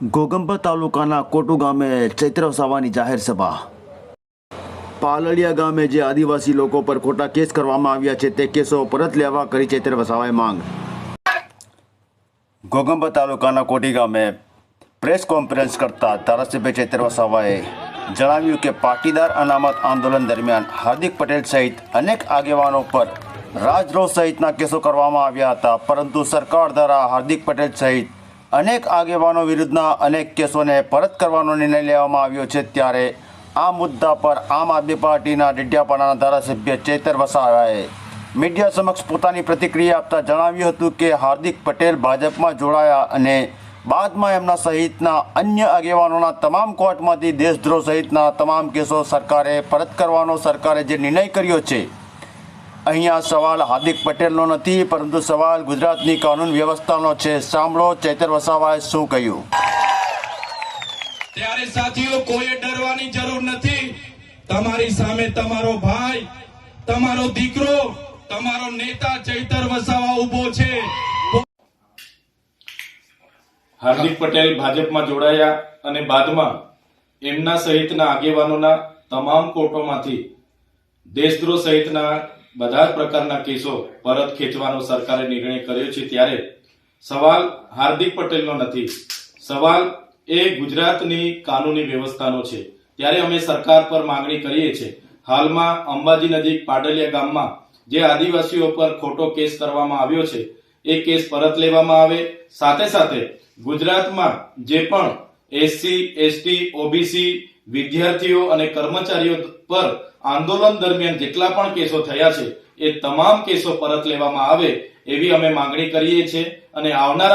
ઘોગંબા તાલુકાના કોટુ ગામે ચૈત્ર વસાવાની જાહેર સભા. પાલડિયા ગામે જે આદિવાસી લોકો પર ખોટા કેસ કરવામાં આવ્યા છે, તે કેસો પરત લેવા કરી ચૈત્ર વસાવાએ માંગ. ઘોગંબા તાલુકાના કોટી ગામે પ્રેસ કોન્ફરન્સ કરતા ધારાસભ્ય ચૈત્ર વસાવાએ જણાવ્યું કે પાટીદાર અનામત આંદોલન દરમિયાન હાર્દિક પટેલ સહિત અનેક આગેવાનો પર રાજદ્રોહ સહિતના કેસો કરવામાં આવ્યા હતા, પરંતુ સરકાર દ્વારા હાર્દિક પટેલ સહિત અનેક આગેવાનો વિરુદ્ધના અનેક કેસોને પરત કરવાનો નિર્ણય લેવામાં આવ્યો છે ત્યારે આ મુદ્દા પર આમ આદમી પાર્ટીના ડેડિયાપાડાના ધારાસભ્ય ચેતર વસાવાએ મીડિયા સમક્ષ પોતાની પ્રતિક્રિયા આપતા જણાવ્યું હતું કે હાર્દિક પટેલ ભાજપમાં જોડાયા અને બાદમાં એમના સહિતના અન્ય આગેવાનોના તમામ કોર્ટમાંથી દેશદ્રોહ સહિતના તમામ કેસો સરકારે પરત કરવાનો સરકારે જે નિર્ણય કર્યો છે અહીંયા સવાલ હાર્દિક પટેલનો નથી પરંતુ સવાલ ગુજરાતની કાનૂન વ્યવસ્થાનો છે. સાંભળો ચૈતર વસાવાએ શું કહ્યું? ત્યારે સાથીઓ કોઈએ ડરવાની જરૂર નથી. તમારી સામે તમારો ભાઈ તમારો દીકરો તમારો નેતા ચૈતર વસાવા ઊભો છે. હાર્દિક પટેલ ભાજપમાં જોડાયા અને બાદમાં એમના સહિતના આગેવાનોના તમામ કોર્ટોમાંથી દેશદ્રોહ સહિતના બધા જ પ્રકારના કેસો પરત ખેંચવાનો સરકારે નિર્ણય કર્યો છે ત્યારે સવાલ હાર્દિક પટેલનો નથી. સવાલ એ ગુજરાતની કાનૂની વ્યવસ્થાનો છે. ત્યારે અમે સરકાર પર માંગણી કરીએ છીએ. હાલમાં અંબાજી નજીક પાડલિયા ગામમાં જે આદિવાસીઓ પર ખોટો કેસ કરવામાં આવ્યો છે, એ કેસ પરત લેવામાં આવે. સાથે સાથે ગુજરાતમાં જે પણ એસસી, એસટી, ઓબીસી વિદ્યાર્થીઓ અને કર્મચારીઓ પર આંદોલન દરમિયાન જેટલા પણ કેસો થયા છે, એ તમામ કેસો પરત લેવામાં આવે એવી અમે માંગણી કરીએ છીએ અને આવનારા